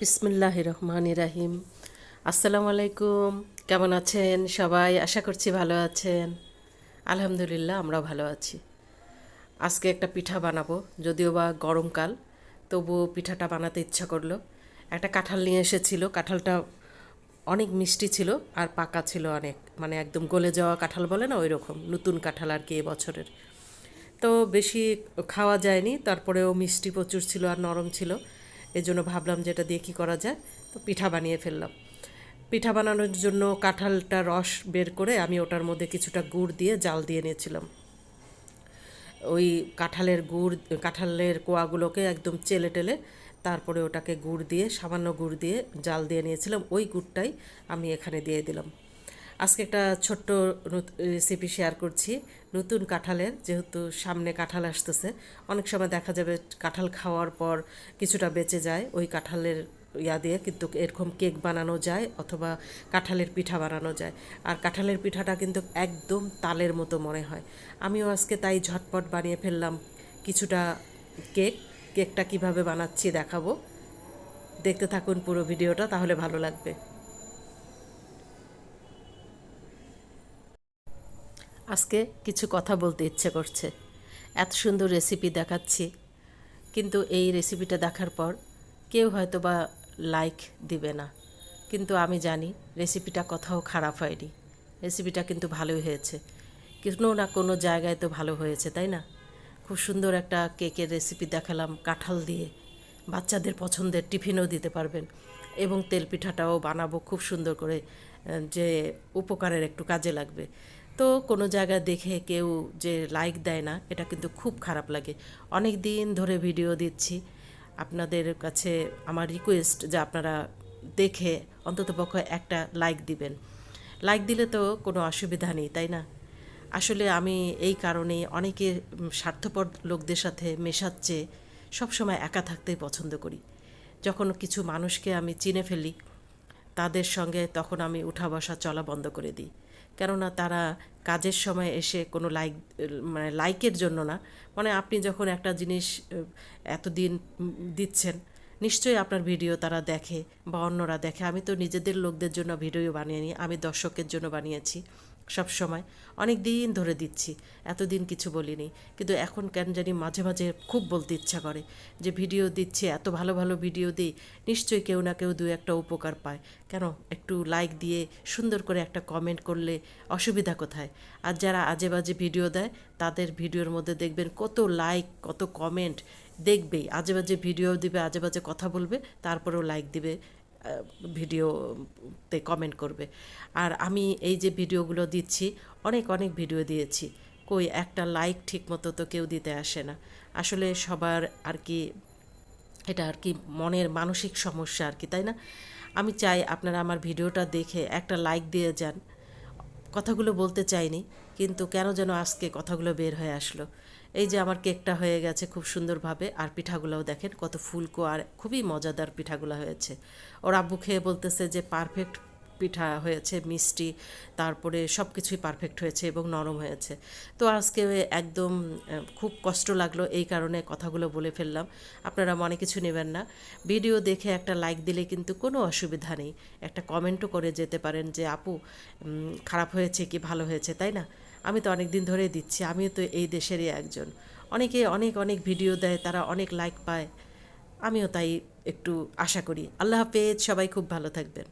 বিসমিল্লাহ রহমান রাহিম। আসসালামু আলাইকুম। কেমন আছেন সবাই? আশা করছি ভালো আছেন। আলহামদুলিল্লাহ আমরা ভালো আছি। আজকে একটা পিঠা বানাবো, যদিও বা গরমকাল তবুও পিঠাটা বানাতে ইচ্ছা করল। একটা কাঁঠাল নিয়ে এসেছিল, কাঁঠালটা অনেক মিষ্টি ছিল আর পাকা ছিল অনেক। মানে একদম গলে যাওয়া কাঁঠাল বলে না ওই রকম নতুন কাঁঠাল আর কি এবছরের তো বেশি খাওয়া যায়নি, তারপরেও মিষ্টি প্রচুর ছিল আর নরম ছিল। এই জন্য ভাবলাম যে এটা দিয়ে কী করা যায়? তো পিঠা বানিয়ে ফেললাম। পিঠা বানানোর জন্য কাঁঠালটা রস বের করে আমি ওটার মধ্যে কিছুটা গুড় দিয়ে জাল দিয়ে নিয়েছিলাম। ওই কাঁঠালের গুড়, কাঁঠালের কোয়াগুলোকে একদম চেলে টেলে তারপরে ওটাকে গুড় দিয়ে, সামান্য গুড় দিয়ে জাল দিয়ে নিয়েছিলাম। ওই গুড়টাই আমি এখানে দিয়ে দিলাম। আজকে একটা ছোট্ট রেসিপি শেয়ার করছি। নতুন কাঁঠালের, যেহেতু সামনে কাঁঠাল আসতেছে, অনেক সময় দেখা যাবে কাঁঠাল খাওয়ার পর কিছুটা বেঁচে যায়, ওই কাঁঠালের ইয়া দিয়ে কিন্তু এরকম কেক বানানো যায় অথবা কাঁঠালের পিঠা বানানো যায়। আর কাঁঠালের পিঠাটা কিন্তু একদম তালের মতো মনে হয়। আমিও আজকে তাই ঝটপট বানিয়ে ফেললাম কিছুটা কেক। কেকটা কীভাবে বানাচ্ছি দেখাবো। দেখতে থাকুন পুরো ভিডিওটা, তাহলে ভালো লাগবে। আজকে কিছু কথা বলতে ইচ্ছে করছে। এত সুন্দর রেসিপি দেখাচ্ছি। কিন্তু এই রেসিপিটা দেখার পর কেউ হয়তো বা লাইক দিবে না। কিন্তু আমি জানি রেসিপিটা কোথাও খারাপ হয়নি। রেসিপিটা কিন্তু ভালোই হয়েছে। কোনো না কোনো জায়গায় তো ভালো হয়েছে, তাই না? খুব সুন্দর একটা কেকের রেসিপি দেখালাম কাঁঠাল দিয়ে। বাচ্চাদের পছন্দের টিফিনও দিতে পারবেন। এবং তেল পিঠাটাও বানাবো, খুব সুন্দর করে যে উপকারের একটু কাজে লাগবে। তো কোনো জায়গায় দেখে কেউ যে লাইক দেয় না, এটা কিন্তু খুব খারাপ লাগে। অনেক দিন ধরে ভিডিও দিচ্ছি। আপনাদের কাছে আমার রিকোয়েস্ট যে আপনারা দেখে অন্ততপক্ষে একটা লাইক দিবেন। লাইক দিলে তো কোনো অসুবিধা নেই, তাই না? আসলে আমি এই কারণেই অনেকে স্বার্থপর লোকদের সাথে মেশাচ্ছে, সবসময় একা থাকতেই পছন্দ করি। যখন কিছু মানুষকে আমি চিনে ফেলি, তাদের সঙ্গে তখন আমি উঠা বসা চলা বন্ধ করে দিই। কেননা তারা কাজের সময় এসে কোনো লাইক মানে লাইকের জন্য না। মানে আপনি যখন একটা জিনিস এতদিন দিচ্ছেন, নিশ্চয়ই আপনার ভিডিও তারা দেখে বা অন্যরা দেখে। আমি তো নিজেদের লোকদের জন্য ভিডিও বানিয়ে নিই আমি দর্শকের জন্য বানিয়েছি। সব সময়। অনেক দিন ধরে দিচ্ছি, এতদিন কিছু বলিনি। কিন্তু এখন কেন জানি মাঝে মাঝে খুব বলতে ইচ্ছা করে যে, ভিডিও দিচ্ছে, এত ভালো ভালো ভিডিও দিই, নিশ্চয়ই কেউ না কেউ দু একটা উপকার পায়। কেন? একটু লাইক দিয়ে সুন্দর করে একটা কমেন্ট করলে অসুবিধা কোথায়? আর যারা আজে বাজে ভিডিও দেয়, তাদের ভিডিওর মধ্যে দেখবেন কত লাইক কত কমেন্ট দেখবেই। আজে বাজে ভিডিও দিবে, আজে বাজে কথা বলবে, তারপরেও লাইক দিবে। ভিডিওতে কমেন্ট করবে। আর আমি এই যে ভিডিওগুলো দিচ্ছি, অনেক অনেক ভিডিও দিয়েছি। কই, একটা লাইক ঠিক মতো তো কেউ দিতে আসে না। আসলে সবার আর কি, এটা আর কি মনের মানসিক সমস্যা আর কি, তাই না? আমি চাই আপনারা আমার ভিডিওটা দেখে একটা লাইক দিয়ে যান। কথাগুলো বলতে চাইনি, কিন্তু কেন যেন আজকে কথাগুলো বের হয়ে আসলো। এই যে আমার কেকটা হয়ে গেছে খুব সুন্দরভাবে, আর পিঠাগুলোও দেখেন কত ফুলকো আর খুবই মজাদার পিঠাগুলো হয়েছে। ওর আব্বু খেয়ে বলতেছে যে পারফেক্ট পিঠা হয়েছে, মিষ্টি, তারপরে সব কিছুই পারফেক্ট হয়েছে এবং নরম হয়েছে। তো আজকে একদম খুব কষ্ট লাগল এই কারণে কথাগুলো বলে ফেললাম। আপনারা মনে কিছু নেবেন না। ভিডিও দেখে একটা লাইক দিলে কিন্তু কোনো অসুবিধা নেই। একটা কমেন্টও করে যেতে পারেন যে, আপু খারাপ হয়েছে কি ভালো হয়েছে? তাই না? আমি তো অনেক দিন ধরে দিচ্ছি, আমিও তো এই দেশেরই একজন। অনেকে অনেক অনেক ভিডিও দেয়, তারা অনেক লাইক পায়। আমিও তাই একটু আশা করি। আল্লাহ হাফেজ, সবাই খুব ভালো থাকবেন।